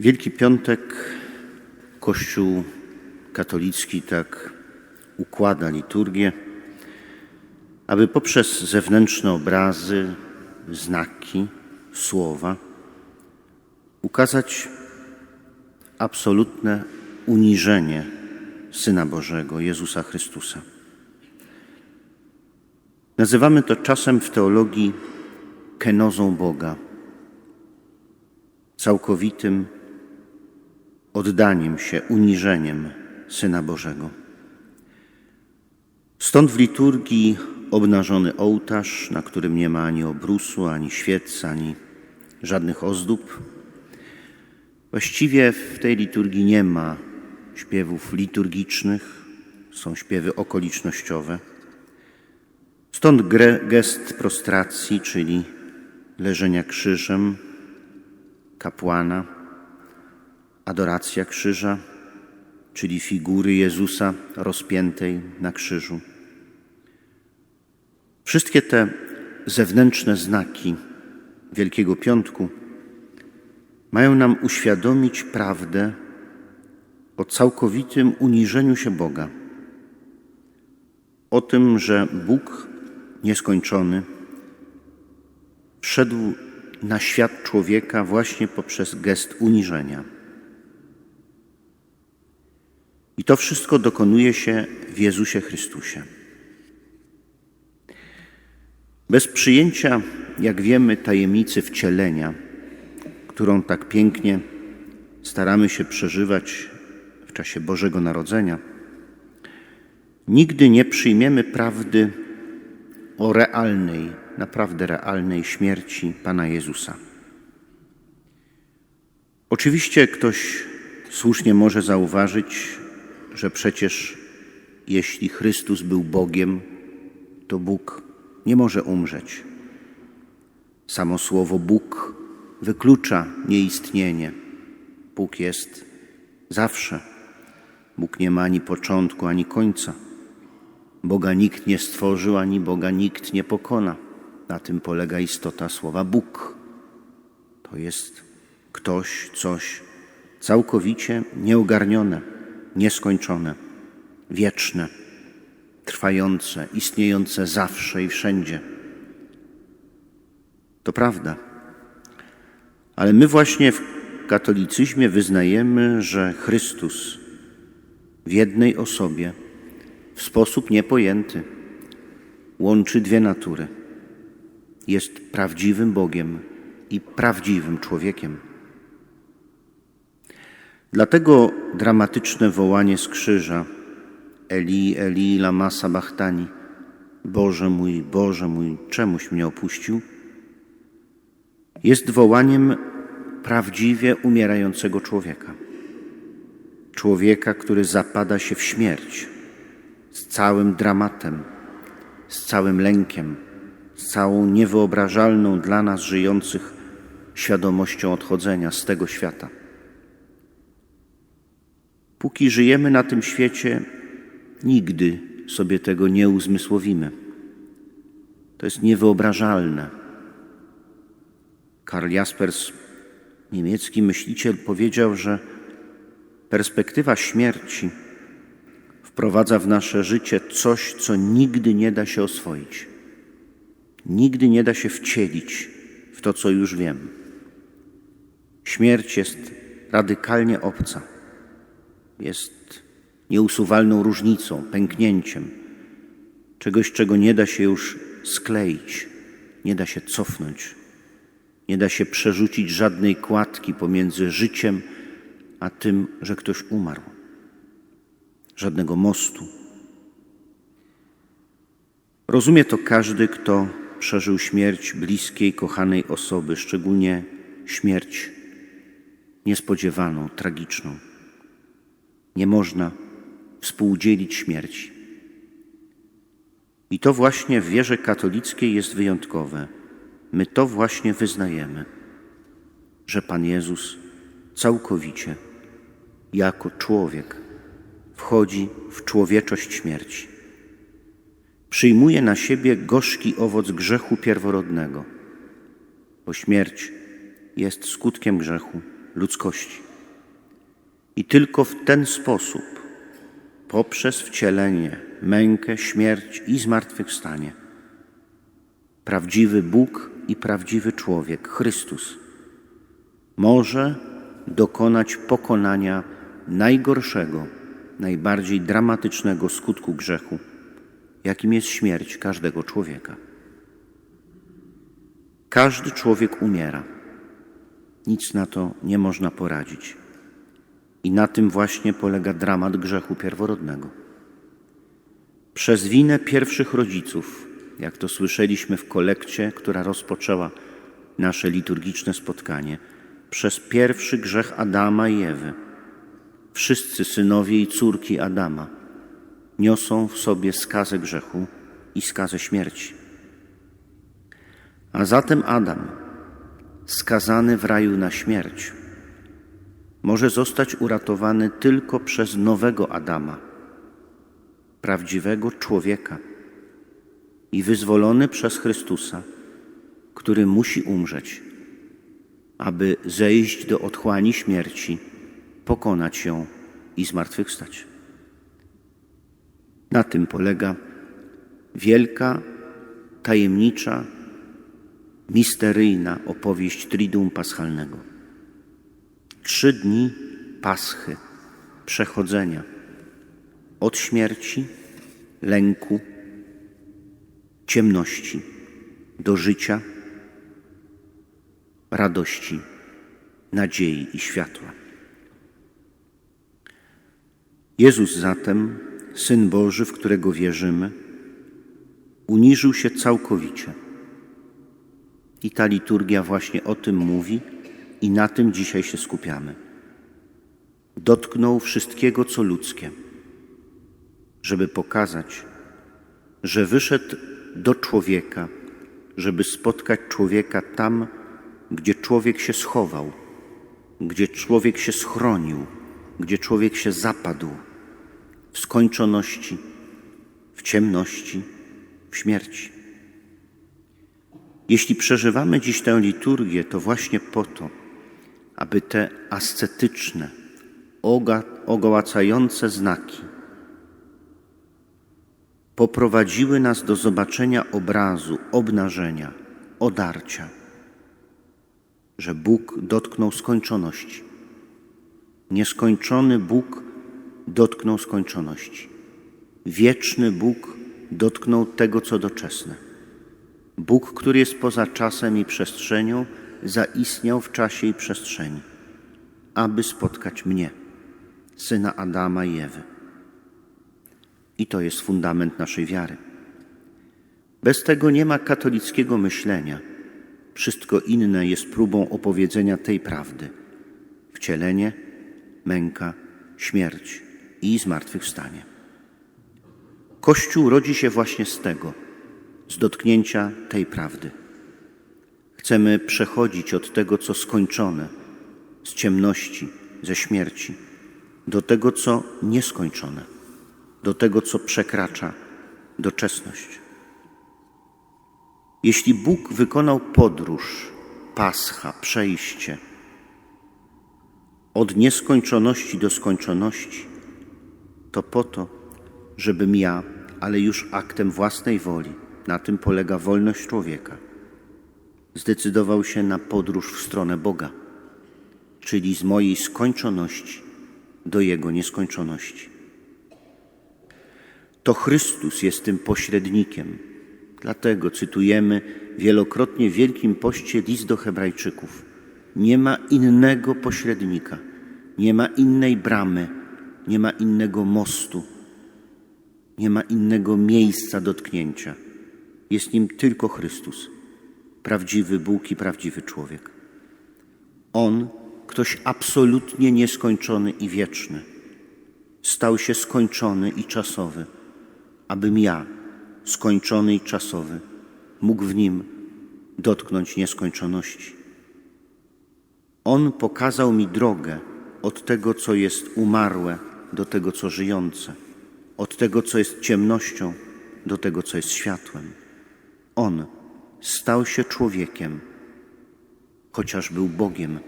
Wielki Piątek Kościół katolicki tak układa liturgię, aby poprzez zewnętrzne obrazy, znaki, słowa ukazać absolutne uniżenie Syna Bożego, Jezusa Chrystusa. Nazywamy to czasem w teologii kenozą Boga, całkowitym oddaniem się, uniżeniem Syna Bożego. Stąd w liturgii obnażony ołtarz, na którym nie ma ani obrusu, ani świec, ani żadnych ozdób. Właściwie w tej liturgii nie ma śpiewów liturgicznych, są śpiewy okolicznościowe. Stąd gest prostracji, czyli leżenia krzyżem kapłana, adoracja krzyża, czyli figury Jezusa rozpiętej na krzyżu. Wszystkie te zewnętrzne znaki Wielkiego Piątku mają nam uświadomić prawdę o całkowitym uniżeniu się Boga, o tym, że Bóg nieskończony wszedł na świat człowieka właśnie poprzez gest uniżenia. I to wszystko dokonuje się w Jezusie Chrystusie. Bez przyjęcia, jak wiemy, tajemnicy wcielenia, którą tak pięknie staramy się przeżywać w czasie Bożego Narodzenia, nigdy nie przyjmiemy prawdy o realnej, naprawdę realnej śmierci Pana Jezusa. Oczywiście ktoś słusznie może zauważyć, że przecież jeśli Chrystus był Bogiem, to Bóg nie może umrzeć. Samo słowo Bóg wyklucza nieistnienie. Bóg jest zawsze. Bóg nie ma ani początku, ani końca. Boga nikt nie stworzył, ani Boga nikt nie pokona. Na tym polega istota słowa Bóg. To jest ktoś, coś całkowicie nieogarnione, nieskończone, wieczne, trwające, istniejące zawsze i wszędzie. To prawda. Ale my właśnie w katolicyzmie wyznajemy, że Chrystus w jednej osobie w sposób niepojęty łączy dwie natury. Jest prawdziwym Bogiem i prawdziwym człowiekiem. Dlatego dramatyczne wołanie z krzyża Eli, Eli, lama sabachthani Boże mój, Boże mój, czemuś mnie opuścił jest wołaniem prawdziwie umierającego człowieka. Człowieka, który zapada się w śmierć z całym dramatem, z całym lękiem, z całą niewyobrażalną dla nas żyjących świadomością odchodzenia z tego świata. Póki żyjemy na tym świecie, nigdy sobie tego nie uzmysłowimy. To jest niewyobrażalne. Karl Jaspers, niemiecki myśliciel, powiedział, że perspektywa śmierci wprowadza w nasze życie coś, co nigdy nie da się oswoić. Nigdy nie da się wcielić w to, co już wiem. Śmierć jest radykalnie obca. Jest nieusuwalną różnicą, pęknięciem, czegoś, czego nie da się już skleić, nie da się cofnąć, nie da się przerzucić żadnej kładki pomiędzy życiem a tym, że ktoś umarł. Żadnego mostu. Rozumie to każdy, kto przeżył śmierć bliskiej, kochanej osoby, szczególnie śmierć niespodziewaną, tragiczną. Nie można współdzielić śmierci. I to właśnie w wierze katolickiej jest wyjątkowe. My to właśnie wyznajemy, że Pan Jezus całkowicie jako człowiek wchodzi w człowieczość śmierci. Przyjmuje na siebie gorzki owoc grzechu pierworodnego, bo śmierć jest skutkiem grzechu ludzkości. I tylko w ten sposób, poprzez wcielenie, mękę, śmierć i zmartwychwstanie, prawdziwy Bóg i prawdziwy człowiek, Chrystus, może dokonać pokonania najgorszego, najbardziej dramatycznego skutku grzechu, jakim jest śmierć każdego człowieka. Każdy człowiek umiera. Nic na to nie można poradzić. I na tym właśnie polega dramat grzechu pierworodnego. Przez winę pierwszych rodziców, jak to słyszeliśmy w kolekcie, która rozpoczęła nasze liturgiczne spotkanie, przez pierwszy grzech Adama i Ewy, wszyscy synowie i córki Adama niosą w sobie skazę grzechu i skazę śmierci. A zatem Adam, skazany w raju na śmierć, może zostać uratowany tylko przez nowego Adama, prawdziwego człowieka i wyzwolony przez Chrystusa, który musi umrzeć, aby zejść do otchłani śmierci, pokonać ją i zmartwychwstać. Na tym polega wielka, tajemnicza, misteryjna opowieść Triduum Paschalnego. Trzy dni Paschy, przechodzenia od śmierci, lęku, ciemności do życia, radości, nadziei i światła. Jezus zatem, Syn Boży, w którego wierzymy, uniżył się całkowicie. I ta liturgia właśnie o tym mówi i na tym dzisiaj się skupiamy. Dotknął wszystkiego, co ludzkie, żeby pokazać, że wyszedł do człowieka, żeby spotkać człowieka tam, gdzie człowiek się schował, gdzie człowiek się schronił, gdzie człowiek się zapadł w skończoności, w ciemności, w śmierci. Jeśli przeżywamy dziś tę liturgię, to właśnie po to, aby te ascetyczne, ogołacające znaki poprowadziły nas do zobaczenia obrazu, obnażenia, odarcia, że Bóg dotknął skończoności. Nieskończony Bóg dotknął skończoności. Wieczny Bóg dotknął tego, co doczesne. Bóg, który jest poza czasem i przestrzenią, zaistniał w czasie i przestrzeni, aby spotkać mnie, syna Adama i Ewy. I to jest fundament naszej wiary. Bez tego nie ma katolickiego myślenia. Wszystko inne jest próbą opowiedzenia tej prawdy. Wcielenie, męka, śmierć i zmartwychwstanie. Kościół rodzi się właśnie z tego, z dotknięcia tej prawdy. Chcemy przechodzić od tego, co skończone, z ciemności, ze śmierci, do tego, co nieskończone, do tego, co przekracza doczesność. Jeśli Bóg wykonał podróż, pascha, przejście od nieskończoności do skończoności, to po to, żebym ja, ale już aktem własnej woli, na tym polega wolność człowieka, zdecydował się na podróż w stronę Boga, czyli z mojej skończoności do Jego nieskończoności. To Chrystus jest tym pośrednikiem. Dlatego cytujemy wielokrotnie w Wielkim Poście list do Hebrajczyków. Nie ma innego pośrednika, nie ma innej bramy, nie ma innego mostu, nie ma innego miejsca dotknięcia. Jest nim tylko Chrystus, prawdziwy Bóg i prawdziwy człowiek. On, ktoś absolutnie nieskończony i wieczny, stał się skończony i czasowy, abym ja, skończony i czasowy, mógł w nim dotknąć nieskończoności. On pokazał mi drogę od tego, co jest umarłe, do tego, co żyjące, od tego, co jest ciemnością, do tego, co jest światłem. On stał się człowiekiem, chociaż był Bogiem,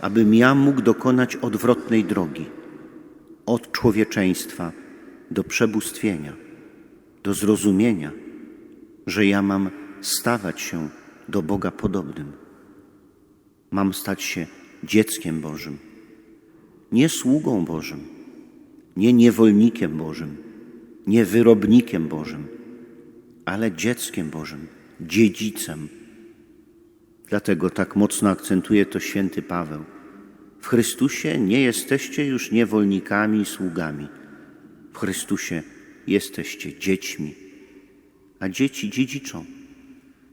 abym ja mógł dokonać odwrotnej drogi od człowieczeństwa do przebóstwienia, do zrozumienia, że ja mam stawać się do Boga podobnym. Mam stać się dzieckiem Bożym, nie sługą Bożym, nie niewolnikiem Bożym, nie wyrobnikiem Bożym, ale dzieckiem Bożym, dziedzicem. Dlatego tak mocno akcentuje to święty Paweł. W Chrystusie nie jesteście już niewolnikami i sługami. W Chrystusie jesteście dziećmi, a dzieci dziedziczą.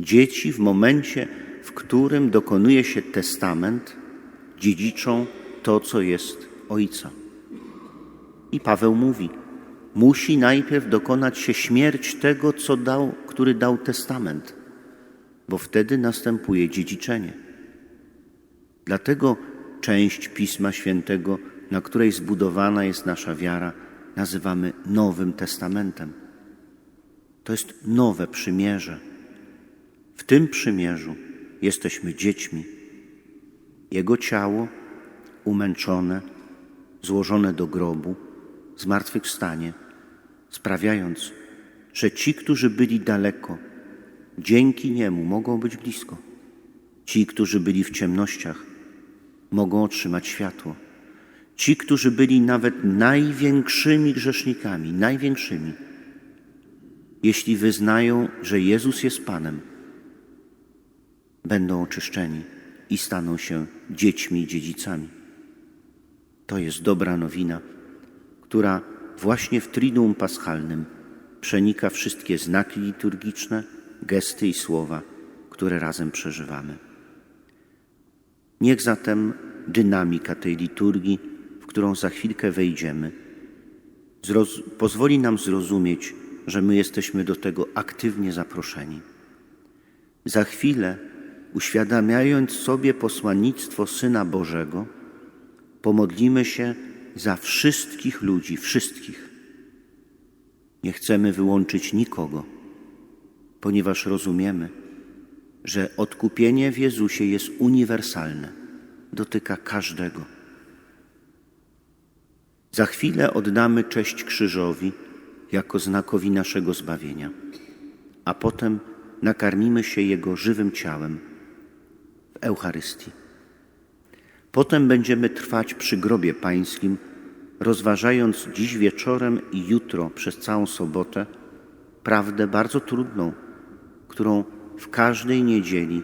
Dzieci w momencie, w którym dokonuje się testament, dziedziczą to, co jest Ojca. I Paweł mówi, musi najpierw dokonać się śmierć tego, co dał, który dał testament, bo wtedy następuje dziedziczenie. Dlatego część Pisma Świętego, na której zbudowana jest nasza wiara, nazywamy Nowym Testamentem. To jest nowe przymierze. W tym przymierzu jesteśmy dziećmi. Jego ciało umęczone, złożone do grobu, zmartwychwstanie, sprawiając, że ci, którzy byli daleko, dzięki niemu mogą być blisko. Ci, którzy byli w ciemnościach, mogą otrzymać światło. Ci, którzy byli nawet największymi grzesznikami, największymi, jeśli wyznają, że Jezus jest Panem, będą oczyszczeni i staną się dziećmi i dziedzicami. To jest dobra nowina, która właśnie w Triduum Paschalnym przenika wszystkie znaki liturgiczne, gesty i słowa, które razem przeżywamy. Niech zatem dynamika tej liturgii, w którą za chwilkę wejdziemy, pozwoli nam zrozumieć, że my jesteśmy do tego aktywnie zaproszeni. Za chwilę, uświadamiając sobie posłannictwo Syna Bożego, pomodlimy się za wszystkich ludzi, wszystkich. Nie chcemy wyłączyć nikogo, ponieważ rozumiemy, że odkupienie w Jezusie jest uniwersalne, dotyka każdego. Za chwilę oddamy cześć krzyżowi jako znakowi naszego zbawienia, a potem nakarmimy się Jego żywym ciałem w Eucharystii. Potem będziemy trwać przy grobie Pańskim, rozważając dziś wieczorem i jutro przez całą sobotę prawdę bardzo trudną, którą w każdej niedzieli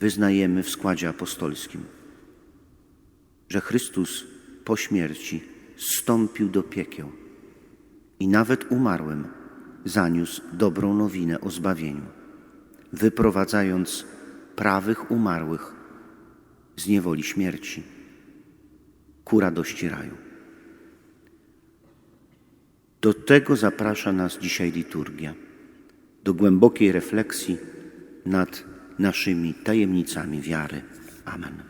wyznajemy w składzie apostolskim, że Chrystus po śmierci stąpił do piekieł i nawet umarłym zaniósł dobrą nowinę o zbawieniu, wyprowadzając prawych umarłych z niewoli śmierci ku radości raju. Do tego zaprasza nas dzisiaj liturgia, do głębokiej refleksji nad naszymi tajemnicami wiary. Amen.